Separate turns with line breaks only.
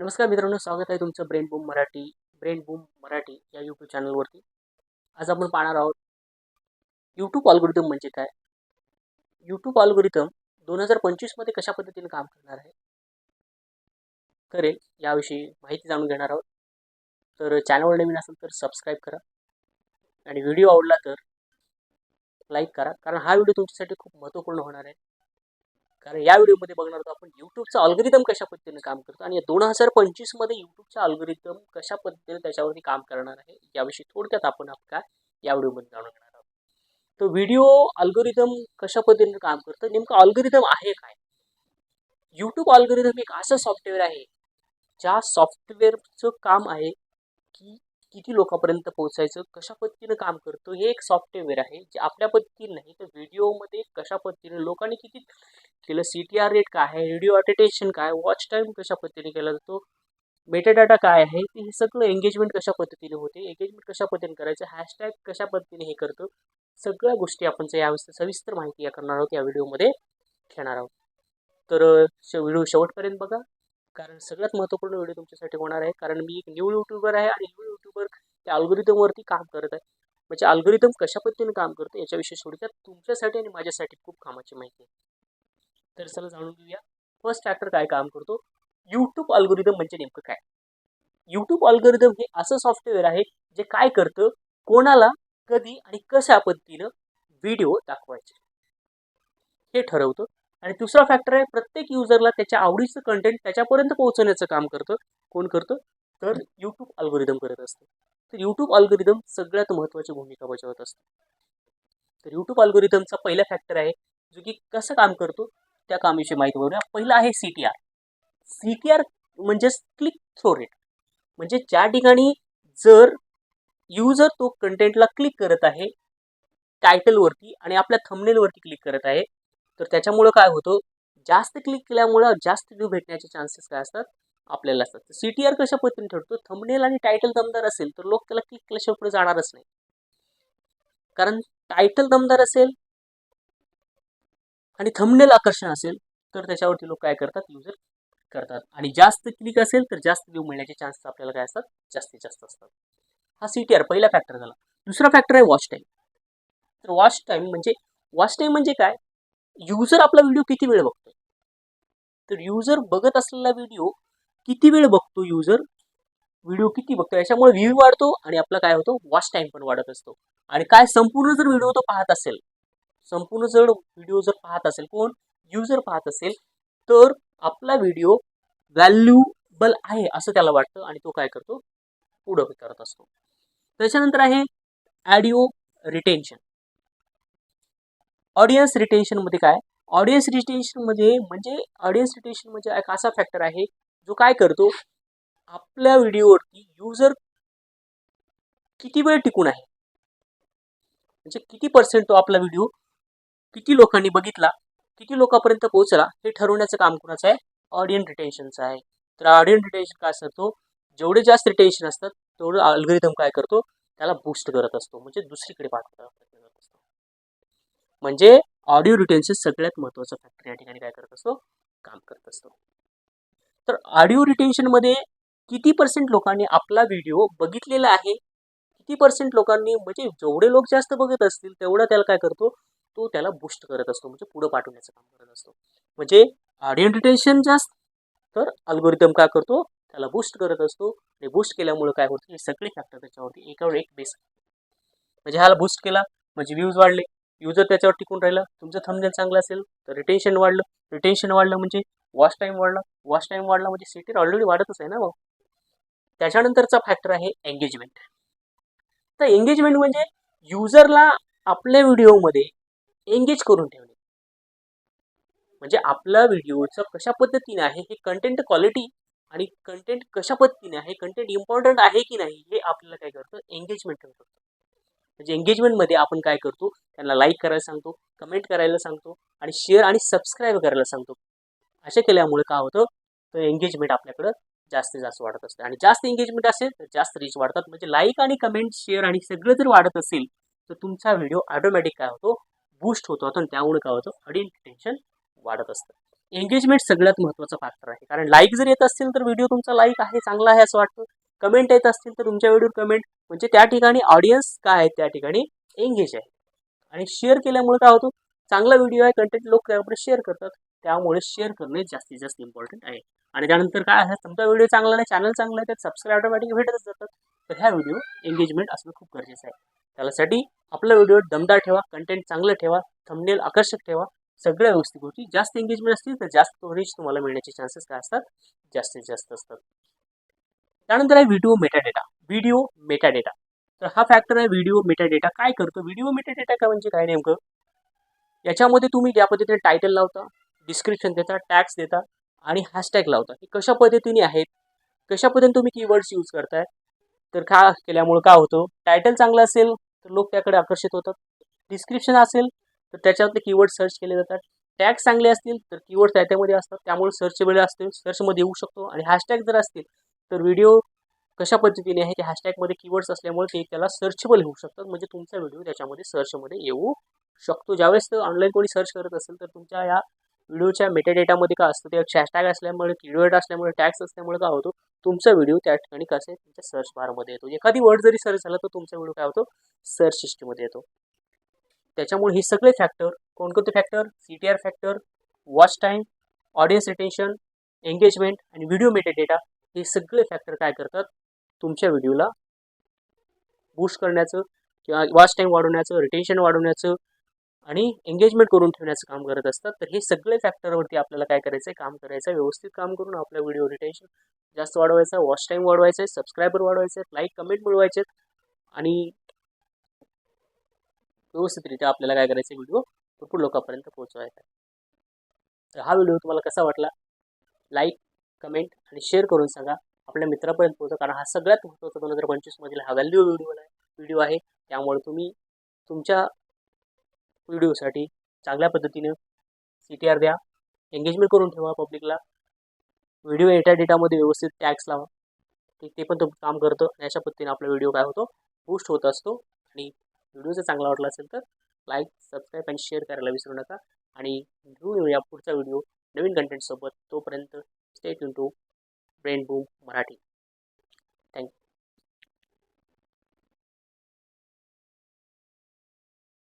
नमस्कार मित्रांनो स्वागत आहे तुमचं brain boom Marathi brain boom Marathi या यूट्यूब चॅनलवरती आज आपण पाहणार आहोत यूट्यूब अल्गोरिदम म्हणजे काय? यूट्यूब अल्गोरिदम दोन हजार पंचवीसमध्ये कशा पद्धतीने काम करणार आहे? करेल याविषयी माहिती जाणून घेणार आहोत. तर चॅनलवर नवीन असेल तर सबस्क्राईब करा. आणि व्हिडिओ आवडला तर लाईक करा. कारण हा व्हिडिओ तुमच्यासाठी खूप महत्त्वपूर्ण होणार आहे. कारण या व्हिडिओमध्ये बघणार आहोत आपण यूट्यूबचा अल्गोरिदम कशा पद्धतीने काम करतो आणि दोन हजार पंचवीसमध्ये यूट्यूबचा अल्गोरिदम कशा पद्धतीने त्याच्यावरती काम करणार आहे याविषयी थोडक्यात आपण आपका या व्हिडिओमध्ये जाणून घेणार आहोत. तर व्हिडिओ अल्गोरिदम कशा पद्धतीने काम करतं नेमकं अल्गोरिदम आहे काय? यूट्यूब अल्गोरिदम एक असं सॉफ्टवेअर आहे ज्या सॉफ्टवेअरचं काम आहे की किती लोकांपर्यंत पोहोचायचं कशा पद्धतीनं काम करतो हे एक सॉफ्टवेअर आहे जे आपल्या पद्धतीने नाही तर व्हिडिओमध्ये कशा पद्धतीने लोकांनी किती केलं सी टी आर रेट काय आहे व्हिडिओ अटेटेशन काय वॉच टाईम कशा पद्धतीने केला जातो मेटाडाटा काय आहे ते हे सगळं एंगेजमेंट कशा पद्धतीने होते एंगेजमेंट कशा पद्धतीने करायचं हॅशटॅग कशा पद्धतीने हे करतो सगळ्या गोष्टी आपण या सविस्तर माहिती या करणार आहोत या व्हिडिओमध्ये घेणार आहोत. तर व्हिडिओ शेवटपर्यंत बघा कारण सगळ्यात महत्त्वपूर्ण व्हिडिओ तुमच्यासाठी होणार आहे कारण मी एक न्यू यूट्यूबर आहे आणि न्यू त्या अल्गोरिदमवरती काम करत आहे. म्हणजे अल्गोरिदम कशा पद्धतीने काम करतो याच्याविषयी थोडक्यात तुमच्यासाठी आणि माझ्यासाठी खूप कामाची माहिती आहे. तर चला जाणून घेऊया. फर्स्ट फॅक्टर काय काम करतो? यूट्यूब अल्गोरिदम म्हणजे नेमकं काय? यूट्यूब अल्गोरिदम हे असं सॉफ्टवेअर आहे जे काय करतं? कोणाला कधी आणि कशा पद्धतीनं व्हिडिओ दाखवायचे? हे ठरवतं. आणि दुसरा फॅक्टर आहे प्रत्येक युजरला त्याच्या आवडीचं कंटेंट त्याच्यापर्यंत पोहोचवण्याचं काम करतं. कोण करतं? तर यूट्यूब अल्गोरिदम करत असतं. तर यूट्यूब अल्गोरिदम सगळ्यात महत्त्वाची भूमिका बजावत असतं. तर यूट्यूब अल्गोरिदमचा पहिला फॅक्टर आहे जो की कसं काम करतो त्या कामाविषयी माहिती बघूया. पहिला आहे C T R C T R म्हणजेच क्लिक थ्रो रेट म्हणजे ज्या ठिकाणी जर युजर तो कंटेंटला क्लिक करत आहे टायटलवरती आणि आपल्या थंबनेलवरती क्लिक करत आहे तर त्याच्यामुळं काय होतं जास्त क्लिक केल्यामुळं जास्त व्ह्यू भेटण्याचे चान्सेस काय असतात? आपल्याला असतात. सी टी आर कशा पद्धतीने ठरतो थंबनेल आणि टायटल दमदार असेल तर लोक त्याला क्लिक केल्याशिवाय पुढे जाणारच नाही. कारण टायटल दमदार असेल आणि थंबनेल आकर्षण असेल तर त्याच्यावरती लोक काय करतात? युजर करतात. आणि जास्त क्लिक असेल तर जास्त व्ह्यू मिळण्याचे चान्सेस आपल्याला काय असतात? जास्तीत जास्त असतात. हा सी टी आर पहिला फॅक्टर झाला. दुसरा फॅक्टर आहे वॉच टाईम तर वॉच टाईम म्हणजे वॉच टाईम म्हणजे काय? युजर आपला व्हिडिओ किती वेळ बघतो तर युजर बघत असलेला व्हिडिओ किती वेळ बघतो युजर व्हिडिओ किती बघतो? याच्यामुळे व्ह्यू वाढतो आणि आपला काय होतो? वॉच टाईम पण वाढत असतो. आणि काय संपूर्ण जर व्हिडिओ तो पाहत असेल संपूर्ण जर व्हिडिओ जर पाहत असेल कोण? युजर पाहत असेल तर आपला व्हिडिओ व्हॅल्युबल आहे असं त्याला वाटतं आणि तो काय करतो? पुढं करत असतो. त्याच्यानंतर आहे ॲडिओ रिटेन्शन ऑडियन्स रिटेन्शनमध्ये काय? ऑडियन्स रिटेन्शनमध्ये म्हणजे ऑडियन्स रिटेन्शन म्हणजे एक असा फॅक्टर आहे जो काय करतो आपल्या व्हिडिओवरती युजर किती वेळ टिकून आहे? म्हणजे किती पर्सेंट तो आपला व्हिडिओ किती लोकांनी बघितला किती लोकांपर्यंत पोहोचला हे ठरवण्याचं काम कोणाचं आहे? ऑडियन्स रिटेन्शनचं आहे. तर ऑडियन्स रिटेन्शन काय असतो? जेवढे जास्त रिटेन्शन असतात तेवढं अल्गोरिदम काय करतो? त्याला बूस्ट करत असतो. म्हणजे दुसरीकडे पाठवत असतो. म्हणजे ऑडिओ रिटेन्शन सगळ्यात महत्त्वाचं फॅक्टर या ठिकाणी काय करत असतो? काम करत असतो. तर ऑडिओ रिटेन्शनमध्ये किती पर्सेंट लोकांनी आपला व्हिडिओ बघितलेला आहे? किती पर्सेंट लोकांनी म्हणजे जेवढे लोक जास्त बघत असतील तेवढा त्याला काय करतो? तो त्याला बूस्ट करत असतो म्हणजे पुढं पाठवण्याचं काम करत असतो. म्हणजे ऑडिओ रिटेन्शन जास्त तर अल्गोरिदम काय करतो? त्याला बूस्ट करत असतो. आणि बूस्ट केल्यामुळे काय होतं? हे सगळे फॅक्टर त्याच्यावरती एकावर एक बेस म्हणजे ह्याला बूस्ट केला म्हणजे व्ह्यूज वाढले. युजर त्याच्यावर टिकून राहिलं. तुमचं थंबनेल चांगलं असेल तर रिटेन्शन वाढलं. रिटेन्शन वाढलं म्हणजे वॉच टाईम वाढला. वॉच टाईम वाढला म्हणजे सिटी ऑलरेडी वाढतच आहे ना भाऊ? त्याच्यानंतरचा फॅक्टर आहे एंगेजमेंट तर एंगेजमेंट म्हणजे युजरला आपल्या व्हिडिओमध्ये एंगेज करून ठेवणे. म्हणजे आपल्या व्हिडिओचं कशा पद्धतीने आहे हे कंटेंट क्वालिटी आणि कंटेंट कशा पद्धतीने आहे कंटेंट इम्पॉर्टंट आहे की नाही हे आपल्याला काय करतो? एंगेजमेंट ठेवू शकतो म्हणजे एंगेजमेंटमध्ये आपण काय करतो? त्यांना लाईक करायला सांगतो कमेंट करायला सांगतो आणि शेअर आणि सबस्क्राईब करायला सांगतो. असे केल्यामुळे काय होतं तर एंगेजमेंट आपल्याकडं जास्तीत जास्त वाढत असते. आणि जास्त एंगेजमेंट असेल तर जास्त रीच वाढतात. म्हणजे लाईक आणि कमेंट शेअर आणि सगळं जर वाढत असेल तर तुमचा व्हिडिओ ऑटोमॅटिक काय होतो? बूस्ट होतो. आणि त्यामुळे काय होतं? ऑडियन्स टेन्शन वाढत असतं. एंगेजमेंट सगळ्यात महत्त्वाचा फॅक्टर आहे. कारण लाईक जर येत असतील तर व्हिडिओ तुमचा लाईक आहे चांगला आहे असं वाटतं. कमेंट येत असतील तर तुमच्या व्हिडिओ कमेंट म्हणजे त्या ठिकाणी ऑडियन्स काय आहे? त्या ठिकाणी एंगेज आहे. आणि शेअर केल्यामुळे काय होतं? चांगला व्हिडिओ आहे कंटेंट लोक त्यामध्ये शेअर करतात. त्यामुळे शेअर करणे जास्तीत जास्त इम्पॉर्टंट आहे. आणि त्यानंतर काय आहे तुमचा व्हिडिओ चांगला नाही चॅनल चांगला आहे तर सबस्क्राईब ऑटोमॅटिक भेटतच जातात. तर ह्या व्हिडिओ एंगेजमेंट असणं खूप गरजेचं आहे. त्यासाठी आपला व्हिडिओ दमदार ठेवा कंटेंट चांगलं ठेवा थंबनेल आकर्षक ठेवा. सगळ्या व्यवस्थित गोष्टी जास्त एंगेजमेंट असतील तर जास्त रीच तुम्हाला मिळण्याचे चान्सेस काय असतात? जास्तीत जास्त असतात. त्यानंतर आहे व्हिडिओ मेटाडेटा व्हिडिओ मेटाडेटा तर हा फॅक्टर आहे व्हिडिओ मेटाडेटा काय करतो? व्हिडिओ मेटाडेटा का म्हणजे काय नेमकं? याच्यामध्ये तुम्ही ज्या पद्धतीने टायटल लावता डिस्क्रिप्शन देता टॅक्स देता आणि हॅशटॅग लावता हे कशा पद्धतीने आहेत? कशा पद्धतीने तुम्ही कीवर्ड्स यूज करताय? तर का केल्यामुळं काय होतं? टायटल चांगलं असेल तर लोक त्याकडे आकर्षित होतात. डिस्क्रिप्शन असेल तर त्याच्यातले कीवर्ड सर्च केले जातात. टॅग्स चांगले असतील तर कीवर्ड त्याच्यामध्ये असतात. त्यामुळे सर्चेबल असतील सर्चमध्ये येऊ शकतो. आणि हॅशटॅग जर असतील तर व्हिडिओ कशा पद्धतीने आहे? की हॅशटॅगमध्ये कीवर्ड्स असल्यामुळे ते त्याला सर्चेबल होऊ शकतात. म्हणजे तुमचा व्हिडिओ त्याच्यामध्ये सर्चमध्ये येऊ शकतो. ज्यावेळेस ऑनलाईन कोणी सर्च करत असेल तर तुमच्या या व्हिडिओच्या मेटाडेटामध्ये काय असतं ते हॅशटॅग असल्यामुळे कीवर्ड असल्यामुळे टॅक्स असल्यामुळे काय होतो तुमचा व्हिडिओ त्या ठिकाणी कसं आहे तुमच्या सर्च बारमध्ये येतो. एखादी वर्ड जरी सर्च झाला तर तुमचा व्हिडिओ काय होतो सर्च सिस्टममध्ये येतो. त्याच्यामुळे हे सगळे फॅक्टर कोणकोणते factor C T R factor watch time audience retention engagement आणि व्हिडिओ मेटाडेटा हे सगळे फॅक्टर काय करतात तुमच्या व्हिडिओला बूस्ट करण्याचं किंवा वॉच टाईम वाढवण्याचं रिटेन्शन वाढवण्याचं आणि एंगेजमेंट करून ठेवण्याचं काम करत असतात. तर हे सगळे फॅक्टरवरती आपल्याला काय करायचं आहे काम करायचं आहे व्यवस्थित काम करून आपल्या व्हिडिओ रिटेन्शन जास्त वाढवायचं आहे वॉच टाईम वाढवायचं आहे सबस्क्रायबर वाढवायचे आहेत लाईक कमेंट मिळवायचे आहेत आणि व्यवस्थितरित्या आपल्याला काय करायचं व्हिडिओ भरपूर लोकांपर्यंत पोहोचवायचा आहे. तर हा व्हिडिओ तुम्हाला कसा वाटला? लाईक कमेंट आणि शेअर करून सांगा. आपल्या मित्रापर्यंत पोहोचा. कारण हा सगळ्यात महत्त्वाचा दोन हजार पंचवीसमधील हा व्हॅल्यू व्हिडिओ आहे. व्हिडिओ आहे. त्यामुळे तुम्ही तुमच्या व्हिडिओसाठी चांगल्या पद्धतीने सी टी आर द्या. एंगेजमेंट करून ठेवा पब्लिकला व्हिडिओ एटा डेटामध्ये व्यवस्थित टॅक्स लावा. ते ते पण तो काम करतं आणि अशा पद्धतीने आपला व्हिडिओ काय होतो बूस्ट होत असतो. आणि व्हिडिओ जर चांगला वाटला असेल तर लाईक सबस्क्राईब आणि शेअर करायला विसरू नका. आणि घेऊन येऊया पुढचा व्हिडिओ नवीन कंटेंटसोबत तोपर्यंत stay tuned to brain boom Marathi